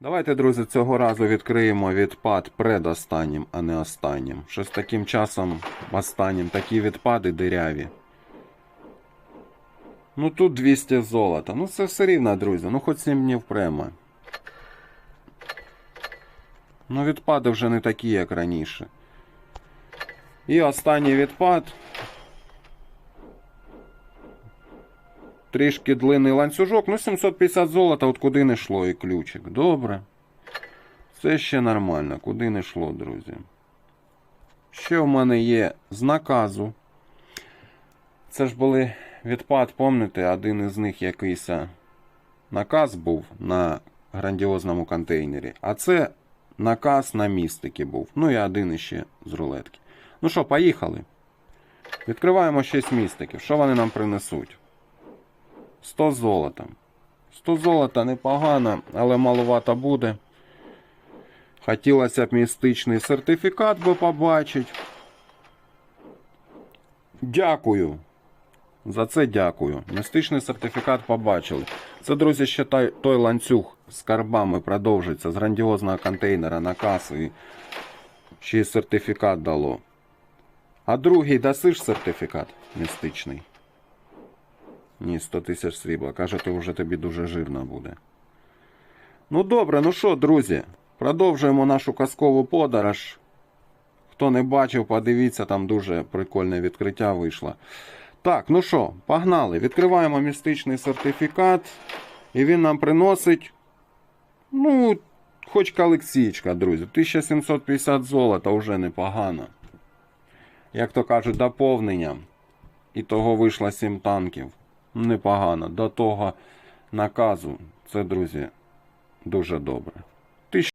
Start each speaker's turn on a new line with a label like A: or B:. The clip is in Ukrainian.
A: Давайте, друзі, цього разу відкриємо відпад предостаннім, а не останнім. Щось таким часом останнім такі відпади диряві. Ну тут 200 золота. Ну це все рівно, друзі. Ну хоч 7 днів према. Ну відпади вже не такі, як раніше. І останній відпад. Трішки длинний ланцюжок. Ну, 750 золота, от куди не йшло і ключик. Добре. Це ще нормально, куди не йшло, друзі. Ще в мене є з наказу. Це ж були відпад, помните, один із них якийсь наказ був на грандіозному контейнері. А це наказ на містики був. Ну і один іще з рулетки. Ну що, поїхали. Відкриваємо 6 містиків. Що вони нам принесуть? 100 золота. 100 золота непогано, але маловато буде. Хотілося б містичний сертифікат би побачити. Дякую. За це дякую. Містичний сертифікат побачили. Це, друзі, ще той, той ланцюг з карбами продовжиться з грандіозного контейнера на касу ще й сертифікат дало. А другий дасиш сертифікат містичний. Ні, 100 тисяч срібла. Каже, то вже тобі дуже жирно буде. Ну добре, ну що, друзі, продовжуємо нашу казкову подорож. Хто не бачив, подивіться, там дуже прикольне відкриття вийшло. Так, ну що, погнали. Відкриваємо містичний сертифікат. І він нам приносить. Ну, хоч колекційка, друзі. 1750 золота вже непогано. Як то кажуть, доповнення. І того вийшло 7 танків. Непогано. До того наказу. Це, друзі, дуже добре.